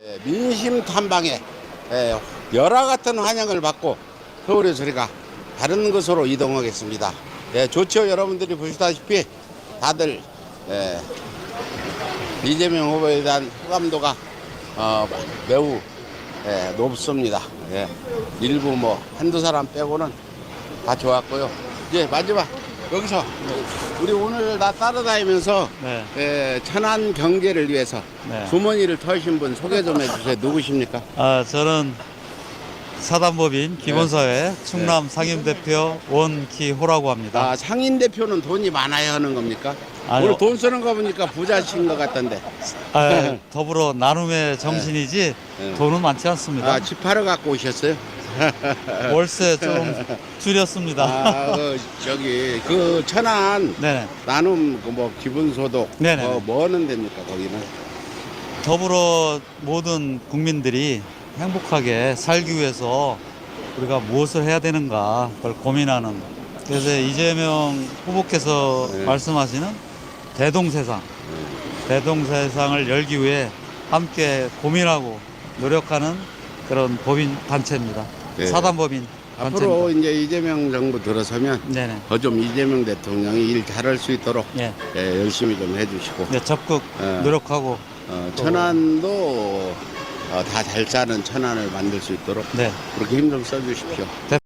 예, 민심 탐방에 예, 열화 같은 환영을 받고 서울의 소리가 다른 곳으로 이동하겠습니다. 예, 좋죠. 여러분들이 보시다시피 다들 예, 이재명 후보에 대한 호감도가 어, 매우 예, 높습니다. 예, 일부 뭐 한두 사람 빼고는 다 좋았고요. 이제 마지막 여기서 우리 오늘 나 따라다니면서 네. 예, 천안 경제를 위해서 네. 주머니를 터신 분 소개 좀 해주세요. 누구십니까? 아, 저는 사단법인 기본사회 충남 상임대표 원기호라고 합니다. 아, 상인 대표는 돈이 많아야 하는 겁니까? 아니요. 오늘 돈 쓰는 거 보니까 부자신 것 같던데. 아, 더불어 나눔의 정신이지 네. 돈은 많지 않습니다. 아, 집 하러 갖고 오셨어요? 월세 좀 줄였습니다. 아, 그, 저기 그 천안 네. 나눔 그 뭐 기본소득 네네. 뭐, 뭐 하는 데입니까 거기는? 더불어 모든 국민들이 행복하게 살기 위해서 우리가 무엇을 해야 되는가 그걸 고민하는 그래서 이재명 후보께서 네. 말씀하시는 대동세상 대동세상을 열기 위해 함께 고민하고 노력하는 그런 법인 단체입니다. 네. 사단법인 앞으로. 이제 이재명 정부 들어서면 네네. 더좀 이재명 대통령이 일 잘할 수 있도록 예. 예, 열심히 좀 해주시고 네, 적극 네. 노력하고 어, 천안도 어, 다잘 사는 천안을 만들 수 있도록 네. 그렇게 힘 좀 써주십시오.